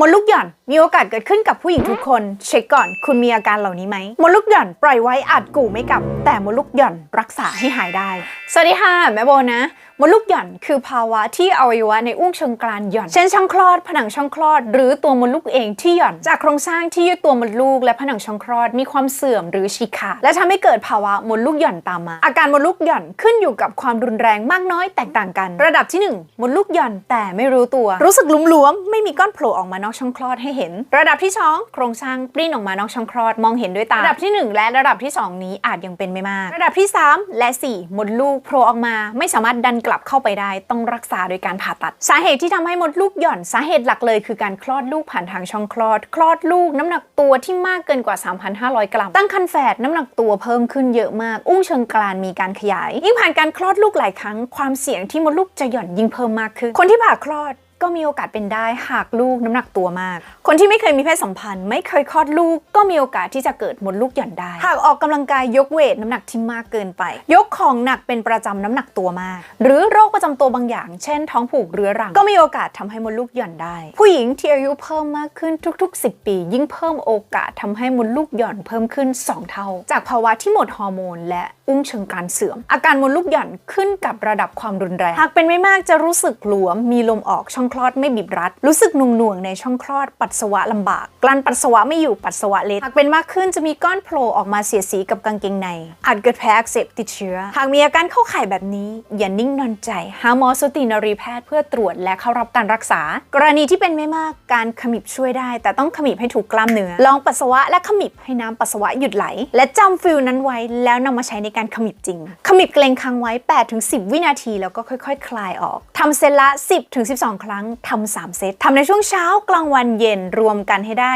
มดลูกหย่อนมีโอกาสเกิดขึ้นกับผู้หญิงทุกคน เช็คก่อน คุณมีอาการเหล่านี้ไหมมดลูกหย่อนปล่อยไว้อาจกู่ไม่กลับ แต่มดลูกหย่อนรักษาให้หายได้ สวัสดีค่ะ แม่โบนะ มดลูกหย่อนคือภาวะที่อวัยวะในอุ้งเชิงกรานหย่อน เช่นช่องคลอด ผนังช่องคลอด หรือตัวมดลูกเองที่หย่อน จากโครงสร้างที่ยึดตัวมดลูกและผนังช่องคลอดมีความเสื่อมหรือฉีกขาดและทำให้เกิดภาวะมดลูกหย่อนตามมา อาการมดลูกหย่อนขึ้นอยู่กับความรุนแรงมากน้อยแตกต่างกัน ระดับที่หนึ่งมดลูกหย่อนแต่ไม่รู้ตัว รู้สึกหลวมๆไม่มีก้อนโผล่ออกมานอกช่องคลอดให้เห็น ระดับที่สองโครงสร้างปริ้นออกมานอกช่องคลอดมองเห็นด้วยตาระดับที่หนึ่งและระดับที่สองนี้อาจยังเป็นไม่มาก ระดับที่สามและสี่มดลูกโผล่ออกมาไม่สามารถดันกลับเข้าไปได้ต้องรักษาโดยการผ่าตัด สาเหตุที่ทำให้มดลูกหย่อนสาเหตุหลักเลย คือการคลอดลูกผ่านทางช่องคลอด คลอดลูกน้ำหนักตัวที่มากเกินกว่า 3,500 กรัม ตั้งครรภ์แฝดน้ำหนักตัวเพิ่มขึ้นเยอะมาก อุ้งเชิงกรานมีการขยาย ยิ่งผ่านการคลอดลูกหลายครั้ง ความเสี่ยงที่มดลูกจะหย่อนยิ่งเพิ่มมากขึ้น คนที่ผ่าคลอดก็มีโอกาสเป็นได้หากลูกน้ำหนักตัวมาก คนที่ไม่เคยมีเพศสัมพันธ์ ไม่เคยคลอดลูกก็มีโอกาสที่จะเกิดมดลูกหย่อนได้ หากออกกำลังกายยกเวทน้ำหนักที่มากเกินไป ยกของหนักเป็นประจำน้ำหนักตัวมาก หรือโรคประจำตัวบางอย่าง เช่น ท้องผูกเรื้อรัง ก็มีโอกาสทำให้มดลูกหย่อนได้ ผู้หญิงที่อายุเพิ่มมากขึ้นทุก ๆ 10 ปี ยิ่งเพิ่มโอกาสทำให้มดลูกหย่อนเพิ่มขึ้น 2 เท่า จากภาวะที่หมดฮอร์โมนและอุ้งเชิงกานเสื่อม อาการมดลูกหย่อนขึ้นกับระดับความรุนแรง หากเป็นไม่มากจะรู้สึกหลวม มีลมออกช่องคลอดไม่บีบรัด รู้สึกหน่วงๆในช่องคลอด ปัสสาวะลำบาก กลั้นปัสสาวะไม่อยู่ปัสสาวะเล็ดหากเป็นมากขึ้นจะมีก้อนโผล่ออกมาเสียสีกับกางเกงใน อาจเกิดแผลอักเสบติดเชื้อ หากมีอาการเข้าข่ายแบบนี้ อย่านิ่งนอนใจ หาหมอสูตินรีแพทย์เพื่อตรวจและเข้ารับการรักษา กรณีที่เป็นไม่มากการขมิบช่วยได้ แต่ต้องขมิบให้ถูกกล้ามเนื้อลองปัสสาวะและขมิบให้น้ำปัสสาวะหยุดไหล และจำฟิลนั้นไว้แล้วนำมาใช้ในการขมิบจริง ขมิบเกรงค้างไว้ 8-10 วินาทีแล้วก็ค่อย ๆ คลายออกำเซตละ 10-12 ครั้งทำ3เซตทำในช่วงเช้ากลางวันเย็นรวมกันให้ได้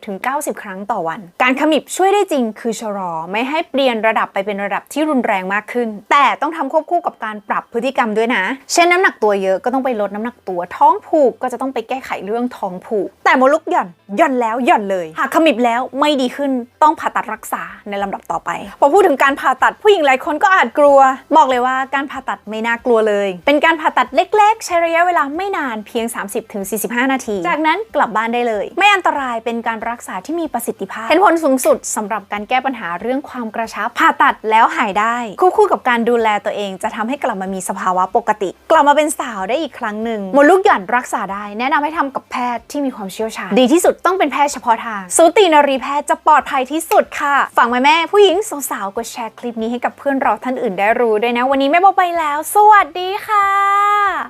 60-90 ครั้งต่อวัน การขมิบช่วยได้จริงคือชะลอไม่ให้เปลี่ยนระดับไปเป็นระดับที่รุนแรงมากขึ้น แต่ต้องทำควบคู่กับการปรับพฤติกรรมด้วยนะ เช่นน้ำหนักตัวเยอะก็ต้องไปลดน้ำหนักตัว ท้องผูกก็จะต้องไปแก้ไขเรื่องท้องผูก แต่มดลูกหย่อนหย่อนแล้วหย่อนเลย หากขมิบแล้วไม่ดีขึ้นต้องผ่าตัดรักษาในลำดับต่อไป พอพูดถึงการผ่าตัดผู้หญิงหลายคนก็อาจกลัว บอกเลยว่าการผ่าตัดไม่น่ากลัวเลย เป็นการผ่าตัดเเล็กๆ ใช้ระยะเวลาไม่นานเพียง 30-45 นาที จากนั้นกลับบ้านได้เลย ไม่อันตรายเป็นการรักษาที่มีประสิทธิภาพเห็นผลสูงสุดสำหรับการแก้ปัญหาเรื่องความกระชับผ่าตัดแล้วหายได้ควบคู่กับการดูแลตัวเอง จะทำให้กลับมามีสภาวะปกติ กลับมาเป็นสาวได้อีกครั้งหนึ่งมดลูกหย่อนรักษาได้ แนะนำให้ทำกับแพทย์ที่มีความเชี่ยวชาญดีที่สุดต้องเป็นแพทย์เฉพาะทางสูตินรีแพทย์จะปลอดภัยที่สุดค่ะฝั่งแม่แม่ผู้หญิงสาวๆกดแชร์คลิปนี้ให้กับเพื่อนเราท่านอื่นได้รู้ด้วยนะ วันนี้แม่โบไปแล้ว สวัสดีค่ะあ